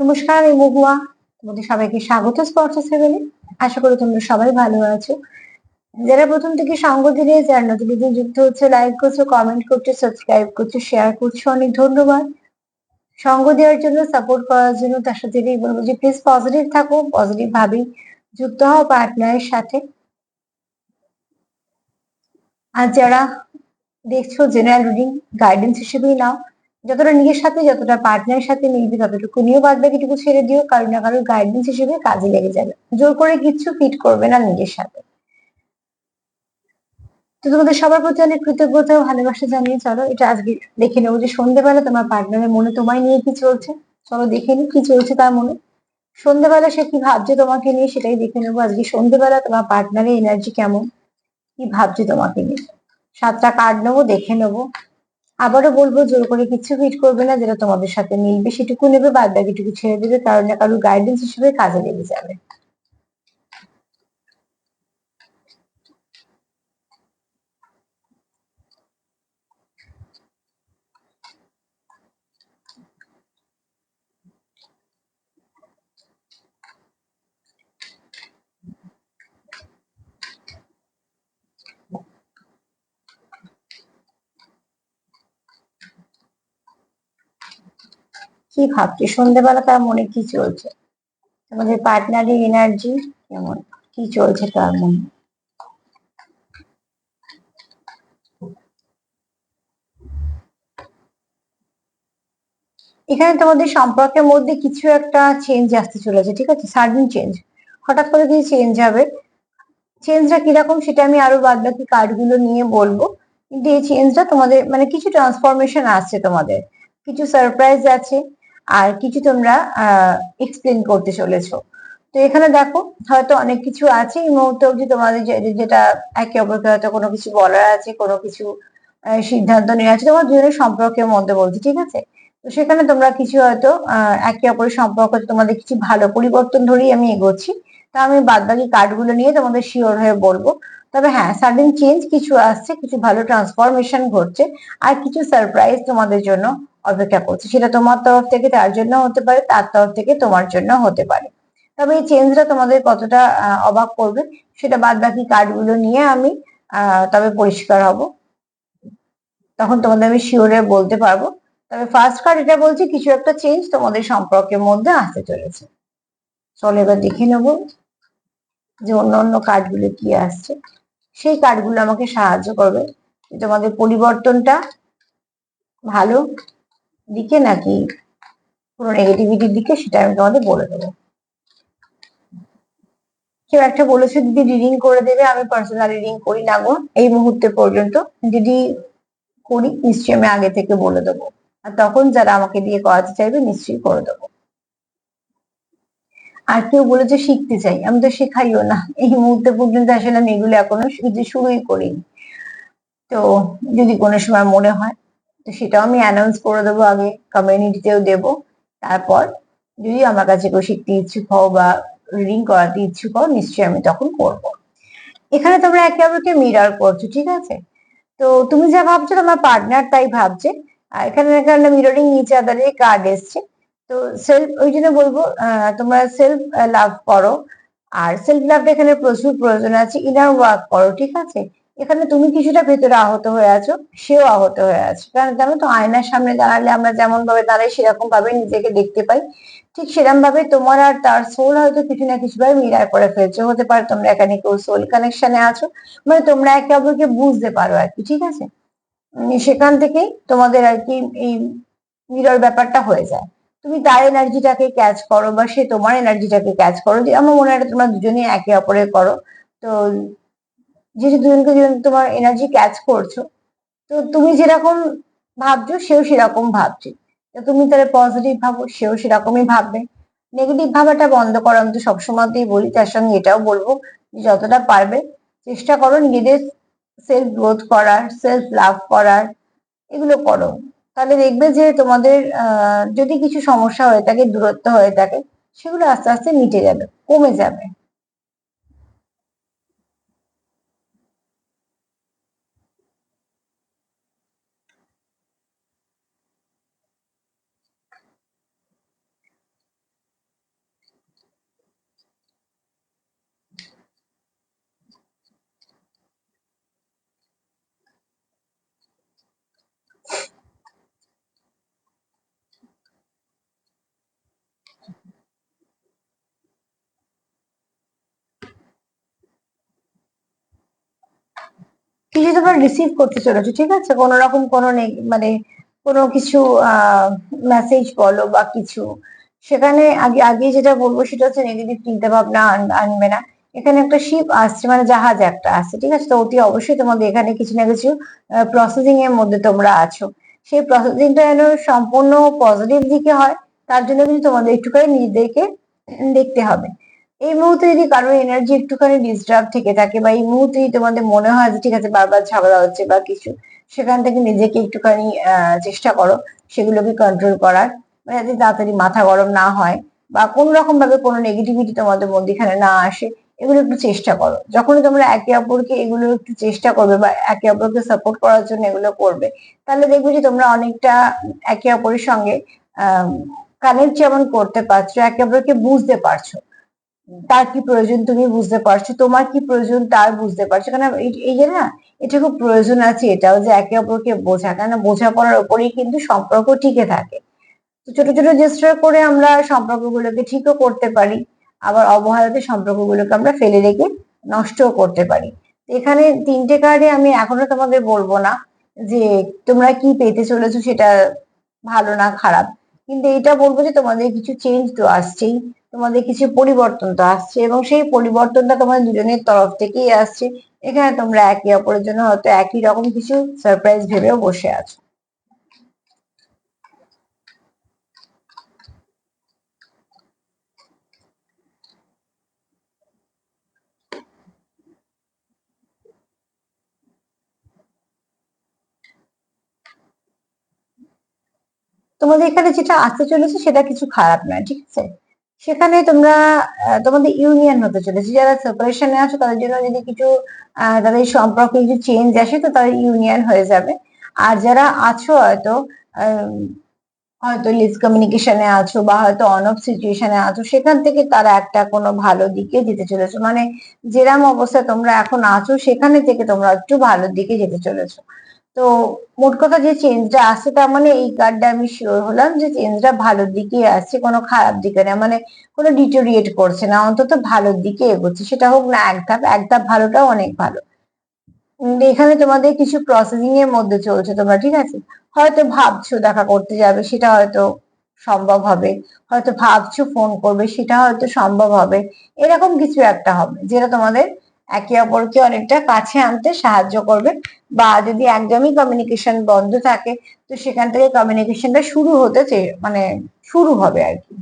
নমস্কার আমি মহুয়া। তোমাদের সবাইকে স্বাগত স্পর্শ সেভেনে আশা করি তোমরা সবাই ভালো আছো। যারা প্রথম থেকে সঙ্গ দিলে, যারা নতুন নতুন যুক্ত হচ্ছে লাইক করছ কমেন্ট করছ সাবস্ক্রাইব করছ শেয়ার করছ, অনেক ধন্যবাদ। সঙ্গ দেওয়ার জন্য সাপোর্ট করার জন্য, তার সাথে বলব যে প্লিজ পজিটিভ থাকো পজিটিভ ভাবেই যুক্ত হও পার্টনারের সাথে। আর যারা দেখছ জেনারেল রিডিং গাইডেন্স হিসেবেই নাও যতটা নিজের সাথে, যতটা পার্টনারের সাথে মিলবে ততটুকু নিয়েও বাদ বাকিটুকু ছেড়ে দিও কারও না কারোর গাইডেন্স হিসেবে কাজে লেগে যাবে। জোর করে কিচ্ছু ফিট করবে না নিজের সাথে। তো তোমাদের সবার প্রতি অনেক কৃতজ্ঞতা ও ভালোবাসা জানিয়ে চলো, এটা আজকে দেখে নেব যে সন্ধ্যেবেলা তোমার পার্টনারের মনে তোমায় নিয়ে কি চলছে। চলো দেখে নি কি চলছে তার মনে। সন্ধ্যেবেলা সে কি ভাবছে তোমাকে নিয়ে সেটাই দেখে নেব আজকে সন্ধ্যেবেলা তোমার পার্টনারের এনার্জি কেমন, কি ভাবছে তোমাকে নিয়ে। সাতটা কার্ড নেব, দেখে নেব। আবারও বলব, জোর করে কিছু ফিট করবে না, যেটা তোমাদের সাথে মিলবে, সেটুকু নেবে বাদ বাকিটুকু ছেড়ে দেবে, কারণ না কারোর গাইডেন্স হিসেবে কাজে লেগে যাবে। কি ভাবছি? সন্ধ্যেবেলা তার মনে কি চলছে? তোমাদের পার্টনারের এনার্জি কেমন? কি চলছে তার মনে? এখানে তোমাদের সম্পর্কের মধ্যে কিছু একটা চেঞ্জ আসতে চলেছে, ঠিক আছে? সাডেন চেঞ্জ হঠাৎ করে কিছু চেঞ্জ হবে চেঞ্জটা কীরকম সেটা আমি আরও বাদ বাকি কার্ডগুলো নিয়ে বলব। কিন্তু এই চেঞ্জটা তোমাদের মানে কিছু ট্রান্সফরমেশন আসছে তোমাদের। কিছু সারপ্রাইজ আছে। আর কিছু তোমরা এক্সপ্লেন করতে চলেছো। তো এখানে দেখো, হয়তো অনেক কিছু আছে। এই মুহূর্তে অব্দি তোমাদের যেটা একে অপরকে হয়তো কোনো কিছু বলার আছে, কোনো কিছু সিদ্ধান্ত নেওয়া আছে, তোমার দুজনের সম্পর্কের মধ্যে বলছি, ঠিক আছে? তো সেখানে তোমরা কিছু হয়তো একে অপরের সম্পর্ক তোমাদের কিছু ভালো পরিবর্তন ধরেই আমি এগোচ্ছি। তা আমি বাদবাকি কার্ডগুলো নিয়ে তোমাদের শিওর হয়ে বলব। তবে হ্যাঁ সাডেন চেঞ্জ কিছু আসছে, কিছু ভালো ট্রান্সফরমেশন ঘটছে, আর কিছু সারপ্রাইজ তোমাদের জন্য অপেক্ষা করছে। সেটা তোমার তরফ থেকে তার জন্য হতে পারে, তার তরফ থেকে তোমার জন্য হতে পারে। তবে এই চেঞ্জটা তোমাদের কতটা অবাক করবে, সেটা বাদ বাকি কার্ডগুলো নিয়ে আমি তবে পরিষ্কার হব। তখন তোমাদের আমি শিওরে বলতে পারব। তবে ফার্স্ট কার্ড এটা বলছি, কিছু একটা চেঞ্জ তোমাদের সম্পর্কের মধ্যে আসতে চলেছে। চলো এবার দেখে নেব যে অন্য অন্য কার্ডগুলো কি আসছে। সেই কার্ডগুলো আমাকে সাহায্য করবে। তোমাদের পরিবর্তনটা ভালো দিকে নাকি পুরো নেগেটিভিটির দিকে সেটা আমি তোমাদের বলে দেবো। কেউ একটা বলেছে, দিদি রিডিং করে দেবে, আমি পার্সোনাল রিডিং করি না গো। এই মুহূর্তে পর্যন্ত দিদি করি, নিশ্চয়ই আমি আগে থেকে বলে দেবো। আর তখন যারা আমাকে দিয়ে করাতে চাইবে, নিশ্চয়ই করে দেবো। আর কেউ বলেছে শিখতে চাই, আমি তো শেখাইও না। এই মুহূর্তে পর্যন্ত আসলে আমি এগুলো এখনও শুরুই করিনি। তো যদি কোনো সময় মনে হয়, তো সেটাও আমি অ্যানাউন্স করে দেবো আগে কমিউনিটিতেও দেব। তারপর যদি আমার কাছে কেউ শিখতে ইচ্ছুক হও বা রিডিং করাতে ইচ্ছুক হও, নিশ্চয়ই আমি তখন করব। এখানে তোমরা একে অপরকে মিরার করছ, ঠিক আছে? তো তুমি যা ভাবছ তোমার পার্টনার তাই ভাবছে। আর এখানে এখানে মিররিং নিচে আদারে কার্ড এসছে। তো সেলফ ওই জন্য বলব তোমরা সেলফ লাভ করো। আর সেলফ লাভটা এখানে প্রচুর প্রয়োজন আছে। ইনার ওয়ার্ক করো, ঠিক আছে? এখানে তুমি কিছুটা ভেতরে আহত হয়ে আছো, সেও আহত হয়ে আছে। কারণ জানো তো, আয়নার সামনে দাঁড়ালে আমরা যেমন ভাবে দাঁড়াই, সেরকম ভাবে নিজেকে দেখতে পাই। ঠিক সেরকম ভাবে তোমার আর তার সোল হয়তো কিছু না কিছু ভাবে মিরার করে ফেলছে। হতে পারে তোমরা এখানে কেউ সোল কানেকশনে আছো। মানে তোমরা একে অপরকে বুঝতে পারো আর কি, ঠিক আছে? সেখান থেকেই তোমাদের আর কি এই মিরর ব্যাপারটা হয়ে যায়। তুমি তার এনার্জিটাকে ক্যাচ করো বা সে তোমার এনার্জিটাকে ক্যাচ করো। যে আমার মনে হয় তোমরা দুজনেই একে অপরে করো। তো যেহেতু দুজনকে দুজন তোমার এনার্জি ক্যাচ করছ, তো তুমি যেরকম ভাবছ সেও সেরকম ভাবছে। তো তুমি তাহলে পজিটিভ ভাবো, সেও সেরকমই ভাববে। নেগেটিভ ভাবাটা বন্ধ করো, আমি তো সবসময়তেই বলি, তার সঙ্গে এটাও বলব যে যতটা পারবে চেষ্টা করো নিজেদের সেলফ গ্রোথ করার সেলফ লাভ করার, এগুলো করো। তাহলে দেখবে যে তোমাদের যদি কিছু সমস্যা হয়ে থাকে, দূরত্ব হয়ে থাকে, সেগুলো আস্তে আস্তে মিটে যাবে, কমে যাবে। তোমরা রিসিভ করতে চলেছো, ঠিক আছে? কোনো রকম কোনো মানে কোনো কিছু মেসেজ বলো বা কিছু। সেখানে আগে আগে যেটা বলব সেটা হচ্ছে নেগেটিভ চিন্তা ভাবনা আন- আনবে না। এখানে একটা শিপ আসছে মানে জাহাজ একটা আসছে, ঠিক আছে? তো অতি অবশ্যই তোমাদের এখানে কিছু না কিছু প্রসেসিং এর মধ্যে তোমরা আছো। সেই প্রসেসিংটা যেন সম্পূর্ণ পজিটিভ দিকে হয়, তার জন্য কিন্তু তোমাদের একটুখানি নিজেদেরকে দেখতে হবে। এই মুহূর্তে যদি কারোর এনার্জি একটুখানি ডিস্টার্ব থেকে থাকে বা এই মুহূর্তে তোমাদের মনে হয় যে, ঠিক আছে, বারবার ঝগড়া হচ্ছে বা কিছু, সেখান থেকে নিজেকে একটুখানি চেষ্টা করো সেগুলোকে কন্ট্রোল করার। মানে যাতে তাড়াতাড়ি মাথা গরম না হয় বা কোনো রকম ভাবে কোনো নেগেটিভিটি তোমাদের মধ্যে এখানে না আসে, এগুলো একটু চেষ্টা করো। যখনই তোমরা একে অপরকে এগুলো একটু চেষ্টা করবে বা একে অপরকে সাপোর্ট করার জন্য এগুলো করবে, তাহলে দেখবে যে তোমরা অনেকটা একে অপরের সঙ্গে কানেক্ট যেমন করতে পারছ, একে অপরকে বুঝতে পারছ। তার কি প্রয়োজন তুমি বুঝতে পারছ, তোমার কি প্রয়োজন তার বুঝতে পারছ। কেন এই- যে না, এটা খুব প্রয়োজন আছে, এটাও যে একে অপরকে বোঝা কেন বোঝাপড়ার উপরেই কিন্তু সম্পর্ক টিকে থাকে। তো ছোট ছোট জেস্টার করে আমরা সম্পর্কগুলোকে ঠিকও করতে পারি, আবার অবহেলাতে সম্পর্কগুলোকে আমরা ফেলে রেখে নষ্টও করতে পারি। এখানে তিনটে কার্ডে আমি এখনও তোমাদের বলব না যে তোমরা কি পেতে চলেছো সেটা ভালো না খারাপ, কিন্তু এটা বলব যে তোমাদের কিছু চেঞ্জ তো আসছেই। তোমাদের কিছু পরিবর্তন তো আসছে এবং সেই পরিবর্তনটা তোমাদের দুজনের তরফ থেকেই আসছে। এখানে তোমরা একে অপরের জন্য হয়তো একই রকম কিছু সারপ্রাইজ ভেবেও বসে আছো। তোমাদের এখানে যেটা আসতে চলেছে সেটা কিছু খারাপ নয়, ঠিক আছে? সেখানে তোমরা তোমাদের ইউনিয়ন হতে চলেছে। যারা সেপারেশনে আছো, তাদের জন্য যদি কিছু তাদের সম্পর্কে কিছু চেঞ্জ আসে, তো তাদের ইউনিয়ন হয়ে যাবে। আর যারা আছো হয়তো হয়তো লিস কমিউনিকেশনে আছো বা হয়তো অন অফ সিচুয়েশনে আছো, সেখান থেকে তারা একটা কোনো ভালো দিকে যেতে চলেছো। মানে যেরাম অবস্থায় তোমরা এখন আছো, সেখানে থেকে তোমরা একটু ভালো দিকে যেতে চলেছো। তো মোট কথা যে চেঞ্জটা আসছে তার মানে এই কার্ডটা আমি শিওর হলাম যে চেঞ্জটা ভালোর দিকে আসছে, কোনো খারাপ দিকে না। মানে কোনো ডিটোরিয়েট করছে না, অন্তত ভালোর দিকে এগোচ্ছে। সেটা হোক না, এক ধাপ এক ধাপ ভালোটাও অনেক ভালো। এখানে তোমাদের কিছু প্রসেসিং এর মধ্যে চলছে তোমরা, ঠিক আছে? হয়তো ভাবছ দেখা করতে যাবে, সেটা হয়তো সম্ভব হবে। হয়তো ভাবছ ফোন করবে, সেটা হয়তো সম্ভব হবে। এরকম কিছু একটা হবে, যেটা তোমাদের একে অপরকে অনেকটা কাছে আনতে সাহায্য করবে বা যদি একদমই কমিউনিকেশন বন্ধ থাকে, তো সেখান থেকে কমিউনিকেশনটা শুরু হতে মানে শুরু হবে আর কি।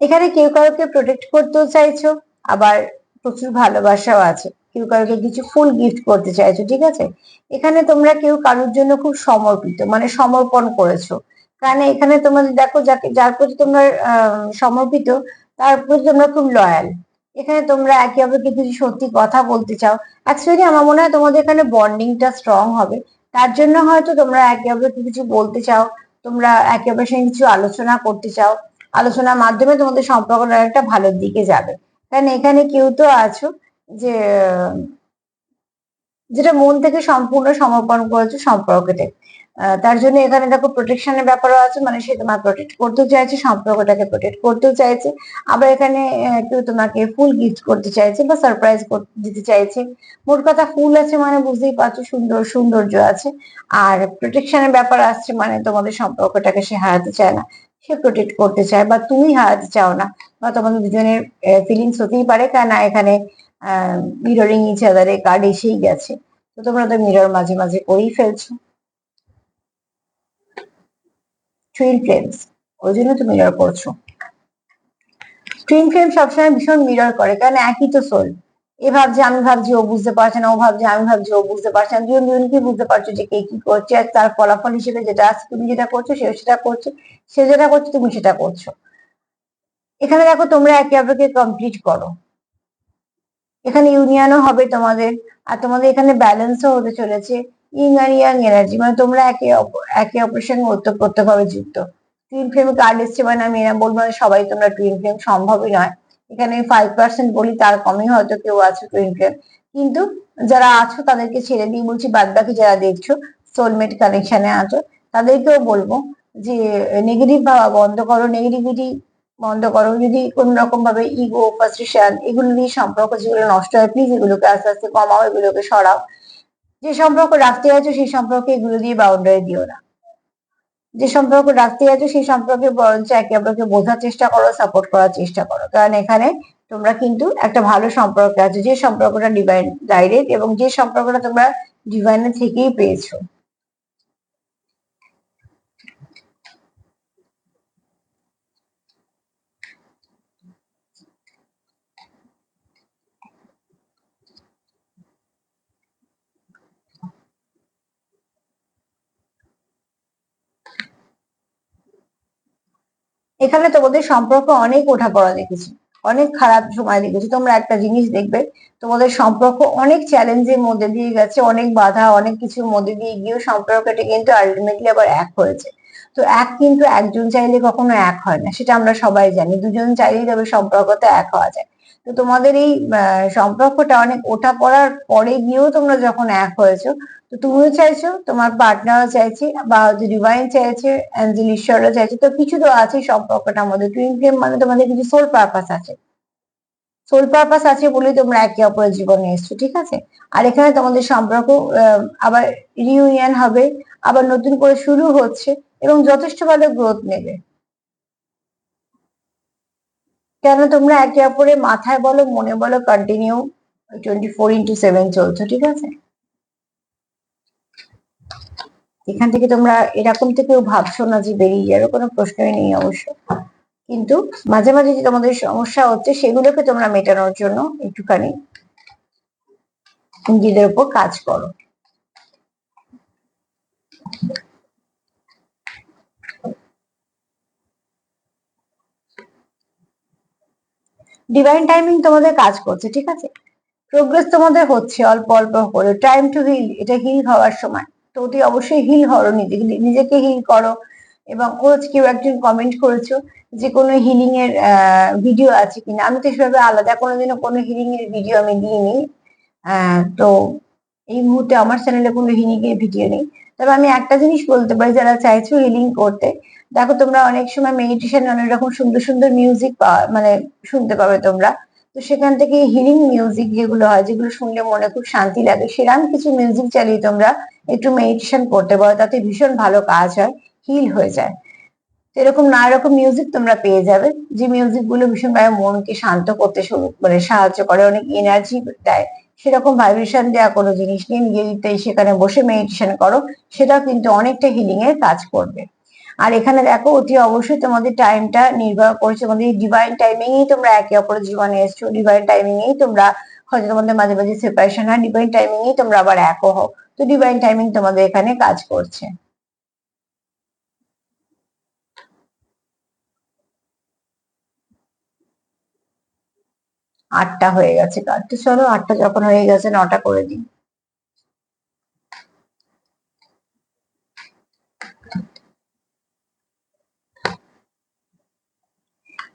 এখানে কেউ কাউকে প্রোটেক্ট করতেও চাইছো, আবার প্রচুর ভালোবাসাও আছে। কেউ কাউকে কিছু ফুল গিফট করতে চাইছো, ঠিক আছে? এখানে তোমরা কেউ কারোর জন্য খুব সমর্পিত মানে সমর্পণ করেছ। কারণ এখানে তোমাদের দেখো, যাকে, যার প্রতি তোমরা সমর্পিত, তার প্রতি তোমরা খুব লয়াল এখানে তোমরা একে অপরকে কিছু সত্যি কথা বলতে চাও অ্যাকচুয়ালি আমার মনে হয় তোমাদের এখানে বন্ডিংটা স্ট্রং হবে। তার জন্য হয়তো তোমরা একে অপরকে কিছু বলতে চাও, তোমরা একে অপরের সঙ্গে কিছু আলোচনা করতে চাও। আলোচনার মাধ্যমে তোমাদের সম্পর্কটা একটা ভালোর দিকে যাবে। কারণ এখানে কেউ তো আছো যে, যেটা মন থেকে সম্পূর্ণ সমর্পণ করেছে সম্পর্কতে তার জন্য এখানে দেখো প্রোটেকশনের ব্যাপারও আছে মানে সে তোমার প্রোটেক্ট করতেও চাইছে, সম্পর্কটাকে প্রোটেক্ট করতেও চাইছে। আবার এখানে কেউ তোমাকে ফুল গিফট করতে চাইছে বা সারপ্রাইজ দিতে চাইছে। মোট কথা ফুল আছে মানে বুঝতেই পারছ, সুন্দর, সৌন্দর্য আছে। আর প্রোটেকশনের ব্যাপার আসছে মানে তোমাদের সম্পর্কটাকে সে হারাতে চায় না। সে প্রোটেক্ট করতে চায় বা তুমি হারাতে চাও না। বা তোমাদের দুজনের ফিলিংস হতেই পারে। কেন এখানে মিররিং ইচ আদারে কার্ড এসেই গেছে। তো তোমরা তো মিরর মাঝে মাঝে করেই ফেলছো। টুইন ফ্লেমস ওই জন্য তো মিরর করছ। টুইন ফ্লেম সবসময় ভীষণ মিরর করে, কারণ একই তো সোল এ ভাবছে, আমি ভাবছি, ও বুঝতে পারছে না, ও ভাবছে, আমি ভাবছি, ও বুঝতে পারছে না। দুজন দুজনকে বুঝতে পারছ যে কে কি করছে, আর তার ফলাফল হিসেবে যেটা আছে, তুমি যেটা করছ সে সেটা করছে, সে যেটা করছে, তুমি সেটা করছ। এখানে দেখো, তোমরা একে অপরকে কমপ্লিট করো। এখানে ইউনিয়নও হবে তোমাদের, আর তোমাদের এখানে ব্যালেন্সও হতে চলেছে। ইং আর ইয়াং এনার্জি মানে তোমরা একে একে অপরের সঙ্গে ওতপ্রোতভাবে যুক্ত। টুইন ফ্লেম কার্ড এসছে মানে আমি এরা বলব না সবাই তোমরা টুইন ফ্লেম সম্ভবই নয়। এখানে ফাইভ পার্সেন্ট বলি, তার কমই হয়তো কেউ আছে টুইন ফ্লেম কিন্তু যারা আছো তাদেরকে ছেড়ে দিয়ে বলছি বাদ বাকি যারা দেখছ সোলমেট কানেকশনে আছো, তাদেরকেও বলব যে নেগেটিভ ভাবা বন্ধ করো নেগেটিভিটি বন্ধ করো। যদি কোন রকম ভাবে ইগো ফ্রাস্ট্রেশন এগুলো নিয়ে সম্পর্ক যেগুলো নষ্ট হয় প্লিজ এগুলোকে আস্তে আস্তে কমাও, এগুলোকে সরাও। যে সম্পর্ক রাখতে আছো সেই সম্পর্কে এগুলো দিয়ে বাউন্ডারি দিও না। যে সম্পর্ক রাখতে আছো সেই সম্পর্কে বরঞ্চ একে অপরকে বোঝার চেষ্টা করো সাপোর্ট করার চেষ্টা করো। কারণ এখানে তোমরা কিন্তু একটা ভালো সম্পর্কে আছো। যে সম্পর্কটা ডিভাইন গাইডেড এবং যে সম্পর্কটা তোমরা ডিভাইনের থেকেই পেয়েছ। এখানে তোমাদের সম্পর্ক অনেক ওঠা পড়া দেখেছি, অনেক খারাপ সময় দেখেছি। তোমরা একটা জিনিস দেখবে, তোমাদের সম্পর্ক অনেক চ্যালেঞ্জের মধ্যে দিয়ে গেছে, অনেক বাধা, অনেক কিছুর মধ্যে দিয়ে গিয়েও সম্পর্কটা কিন্তু আলটিমেটলি আবার এক হয়েছে। তো এক কিন্তু একজন চাইলে কখনো এক হয় না, সেটা আমরা সবাই জানি। দুজন চাইলেই তবে সম্পর্কতে এক হওয়া যায়। তো তোমাদের এই সম্পর্কটা অনেক ওঠা পড়ার পরে গিয়েও তোমরা যখন এক হয়েছো তো তুমিও চাইছো, তোমার পার্টনারও চাইছে, বা ডিভাইন চাইছে অ্যাঞ্জেল ঈশ্বরও চাইছে, তো কিছু তো আছে সম্পর্কটা আমাদের টুইন ফ্লেম মানে তোমাদের কিছু সোল পারপাস আছে। সোল পারপাস আছে বলেই তোমরা একে অপরের জীবনে এসছো, ঠিক আছে? আর এখানে তোমাদের সম্পর্ক আবার রিউনিয়ন হবে, আবার নতুন করে শুরু হচ্ছে, এবং যথেষ্ট ভালো গ্রোথ নেবে। কেন তোমরা একে অপরের মাথায় বলো, মনে বলো continue twenty four into seven চলছো, ঠিক আছে? এখান থেকে তোমরা এরকম থেকেও ভাবছ না যে বেরিয়ে যাবে? কোনো প্রশ্নই নেই অবশ্য। কিন্তু মাঝে মাঝে যে তোমাদের সমস্যা হচ্ছে, সেগুলোকে তোমরা মেটানোর জন্য একটুখানি নিজেদের উপর কাজ করো। ডিভাইন টাইমিং তোমাদের কাজ করছে, ঠিক আছে? প্রোগ্রেস তোমাদের হচ্ছে অল্প অল্প করে। টাইম টু হিল এটা হিল হওয়ার সময়। তো অতি অবশ্যই হিল হরো নিজেকে নিজেকে হিল করো। এবং ও কেউ একজন কমেন্ট করেছ যে কোনো হিলিং এর ভিডিও আছে কিনা? আমি তো সেভাবে আলাদা কোনোদিনও কোনো হিলিং এর ভিডিও আমি দিইনি। তো এই মুহূর্তে আমার চ্যানেলে কোনো হিলিং এর ভিডিও নেই। তবে আমি একটা জিনিস বলতে পারি, যারা চাইছো হিলিং করতে, দেখো তোমরা অনেক সময় মেডিটেশন অনেক রকম সুন্দর সুন্দর মিউজিক মানে শুনতে পাবে তোমরা। তো সেখান থেকে হিলিং মিউজিক যেগুলো হয়, যেগুলো শুনলে মনে খুব শান্তি লাগে। সেরকম কিছু মিউজিক চালিয়ে তোমরা একটু মেডিটেশন করতে পারো, তাতে ভীষণ ভালো কাজ হয় হিল হয়ে যায়। এরকম নানা রকম মিউজিক তোমরা পেয়ে যাবে, যে মিউজিকগুলো ভীষণভাবে মনকে শান্ত করতে মানে সাহায্য করে, অনেক এনার্জি দেয়। সেরকম ভাইব্রেশন দেওয়া কোনো জিনিস নিয়ে নিজের সেখানে বসে মেডিটেশন করো, সেটাও কিন্তু অনেকটা হিলিং এর কাজ করবে। আর এখানে দেখো অতি অবশ্যই তোমাদের টাইমটা নির্ভর করছে। তোমাদের ডিভাইন টাইমিং এই তোমরা একে অপরের জীবনে এসছো। ডিভাইন টাইমিং এই তোমরা হয়তো তোমাদের মাঝে মাঝে সেপারেশন হয়। ডিভাইন টাইমিং এই তোমরা আবার একও হও। তো ডিভাইন টাইমিং তোমাদের এখানে কাজ করছে। আটটা হয়ে গেছে। কাজ তো চলো আটটা যখন হয়ে গেছে, নটা করে দিই।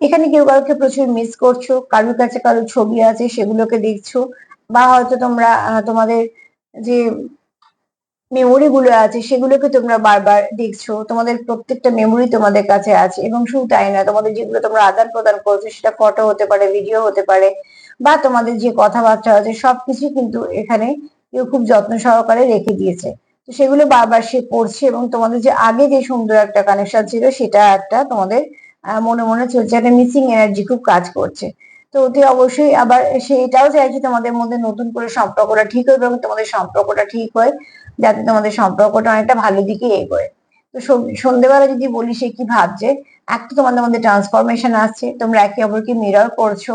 এখানে কেউ কাউকে প্রচুর মিস করছ, কারোর কাছে কারও ছবি আছে সেগুলোকে দেখছ, বা হয়তো তোমরা তোমাদের যে মেমোরি গুলো আছে সেগুলোকে তোমরা বারবার দেখছ, তোমাদের প্রত্যেকটা মেমোরি তোমাদের কাছে আছে, এবং শুধু তাই না তোমাদের যেগুলো তোমরা আদান প্রদান করছ সেটা ফটো হতে পারে ভিডিও হতে পারে, বা তোমাদের যে কথাবার্তা আছে সবকিছু কিন্তু এখানে কেউ খুব যত্ন সহকারে রেখে দিয়েছে। তো সেগুলো বারবার সে পড়ছে এবং তোমাদের যে আগে যে সুন্দর একটা কানেকশন ছিল সেটা একটা তোমাদের মনে মনে চলছে। একটা মিসিং এনার্জি খুব কাজ করছে। তো অতি অবশ্যই আবার সেটাও চাইছি তোমাদের মধ্যে নতুন করে সম্পর্কটা ঠিক হয় এবং তোমাদের সম্পর্কটা ঠিক হয়, যাতে তোমাদের সম্পর্কটা অনেকটা ভালো দিকে এগোয়। তো সন্ধ্যেবেলা যদি বলি সে কি ভাবছে একটা তোমাদের মধ্যে ট্রান্সফরমেশন আসছে, তোমরা একে অপরকে মিরর করছ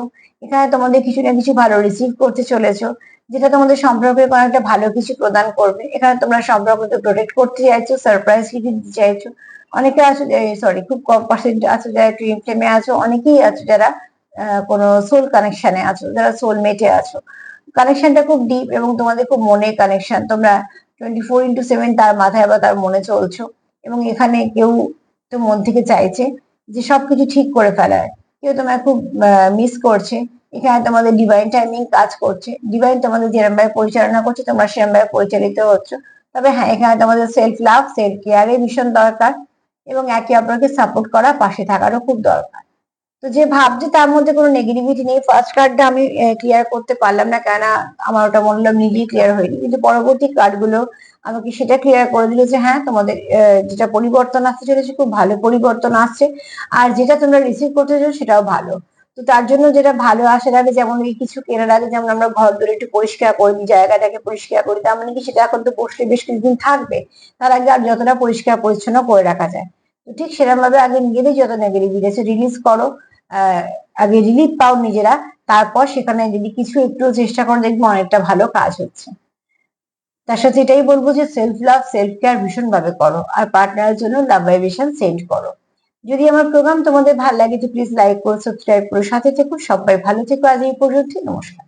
এখানে তোমাদের কিছু না কিছু ভালো রিসিভ করতে চলেছো, যেটা তোমাদের সম্পর্কে কোনো একটা ভালো কিছু প্রদান করবে। এখানে তোমরা সম্পর্ককে প্রোটেক্ট করতে চাইছো সারপ্রাইজ কিছু দিতে চাইছো। অনেকে আছো সরি খুব কম পার্সেন্ট আছো যারা টুইন ফ্লেমে আছো, অনেকেই আছো যারা কোনো সোল কানেকশনে আছো, যারা সোল মেটে আছো। কানেকশনটা খুব ডিপ এবং তোমাদের খুব মনে কানেকশন তোমরা টোয়েন্টি ফোর ইন্টু সেভেন তার মাথায় বা তার মনে চলছো এবং এখানে কেউ তো মন থেকে চাইছে যে সবকিছু ঠিক করে ফেলার। কেউ তোমায় খুব মিস করছে। এখানে তোমাদের ডিভাইন টাইমিং কাজ করছে। ডিভাইন তোমাদের যেরকম ভাবে পরিচালনা করছে, তোমরা সেরকম ভাবে পরিচালিত হচ্ছে। তবে হ্যাঁ এখানে তোমাদের সেলফ লাভ সেলফ কেয়ারে ভীষণ দরকার এবং একে অপরকে সাপোর্ট করা, পাশে থাকারও খুব দরকার। তো যে ভাবছে তার মধ্যে কোনো নেগেটিভিটি নেই। ফার্স্ট কার্ডটা আমি ক্লিয়ার করতে পারলাম না কেননা আমার ওটা মনে হলো নিজেই ক্লিয়ার হয়নি। কিন্তু পরবর্তী কার্ডগুলো আমাকে সেটা ক্লিয়ার করে দিল যে হ্যাঁ তোমাদের যেটা পরিবর্তন আসতে চলেছে, খুব ভালো পরিবর্তন আসছে। আর যেটা তোমরা রিসিভ করতে চাও সেটাও ভালো। তো তার জন্য যেটা ভালো আসার আগে যেমন এই কিছু কেনার আগে যেমন আমরা ঘর ধরে একটু পরিষ্কার করে দিই, জায়গাটাকে পরিষ্কার করি তার মানে কি সেটা এখন তো বসলে বেশ কিছুদিন থাকবে। তার আগে আর যতটা পরিষ্কার পরিচ্ছন্ন করে রাখা যায়। তো ঠিক সেরকম ভাবে আগে নিজেদের যত নেগেটিভিটি আছে রিলিজ করো আগে রিলিফ পাও নিজেরা, তারপর সেখানে যদি কিছু একটু চেষ্টা করো দেখবে অনেকটা ভালো কাজ হচ্ছে। তার সাথে এটাই বলব যে সেলফ লাভ সেলফ কেয়ার ভীষণ ভাবে করো। আর পার্টনারের জন্য লাভ ভাইব্রেশন সেন্ড করো। যদি আমার প্রোগ্রাম তোমাদের ভালো লাগে তো প্লিজ লাইক করো সাবস্ক্রাইব করো, সাথে থেকো, সবাই ভালো থেকো আজ এই পর্যন্ত নমস্কার।